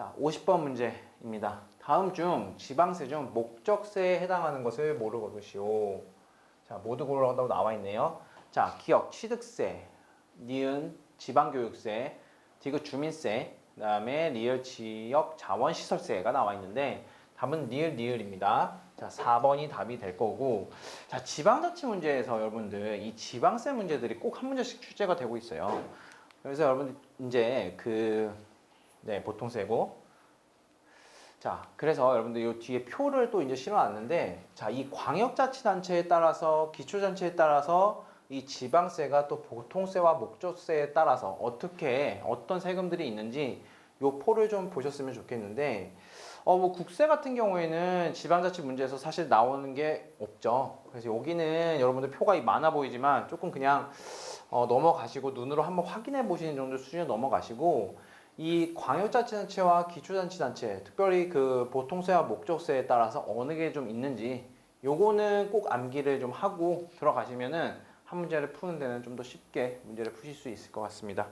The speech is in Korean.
자, 50번 문제입니다. 다음 중 지방세 중 목적세에 해당하는 것을 모르 고르시오. 자, 모두 고르라고 나와 있네요. 자, 기억, 취득세, 니은, 지방교육세, 디귿 주민세, 그다음에 리을 지역 자원 시설세가 나와 있는데 답은 니을 니을입니다. 자, 4번이 답이 될 거고 자, 지방자치 문제에서 여러분들 이 지방세 문제들이 꼭 한 문제씩 출제가 되고 있어요. 그래서 여러분들 이제 그 네, 보통세고 자, 그래서 여러분들 이 뒤에 표를 또 이제 실어놨는데, 자, 이 광역자치단체에 따라서, 기초자치에 따라서 이 지방세가 또 보통세와 목적세에 따라서 어떻게, 어떤 세금들이 있는지 요 표를 좀 보셨으면 좋겠는데, 어, 뭐 국세 같은 경우에는 지방자치 문제에서 사실 나오는 게 없죠. 그래서 여기는 여러분들 표가 많아 보이지만 조금 그냥 어, 넘어가시고 눈으로 한번 확인해 보시는 정도 수준으로 넘어가시고, 이 광역자치단체와 기초자치단체, 특별히 그 보통세와 목적세에 따라서 어느 게 좀 있는지 요거는 꼭 암기를 좀 하고 들어가시면은 한 문제를 푸는 데는 좀 더 쉽게 문제를 푸실 수 있을 것 같습니다.